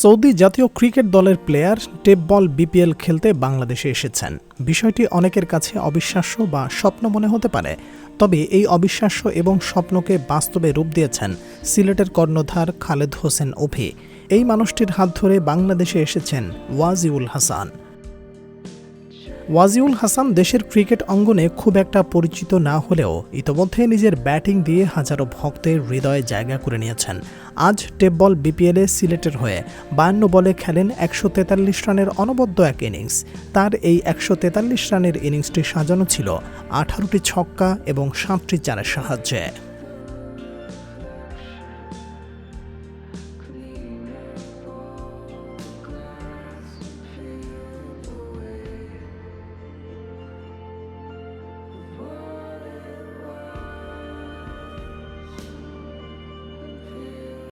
Saudi জাতীয় cricket দলের player টেপবল BPL খেলতে বাংলাদেশে এসেছেন। বিষয়টি অনেকের কাছে অবিশ্বাস্য বা স্বপ্ন মনে হতে পারে, তবে এই অবিশ্বাস্য এবং স্বপ্নকে বাস্তবে রূপ দিয়েছেন সিলেটের কর্ণধার খালেদ হোসেন অভি এই মানুষটির হাত ধরে বাংলাদেশে এসেছেন ওয়াজিউল হাসান। ওয়াজিউল হাসান দেশের ক্রিকেট অঙ্গনে খুব একটা পরিচিত না হলেও ইতোমধ্যে নিজের ব্যাটিং দিয়ে হাজারো ভক্তের হৃদয়ে জায়গা করে নিয়েছেন। আজ টেপ বল বিপিএলে সিলেটের হয়ে বায়ান্ন বলে খেলেন একশো তেতাল্লিশ রানের অনবদ্য এক ইনিংস। তার এই একশো তেতাল্লিশ রানের ইনিংসটি সাজানো ছিল আঠারোটি ছক্কা এবং সাতটি চারের সাহায্যে।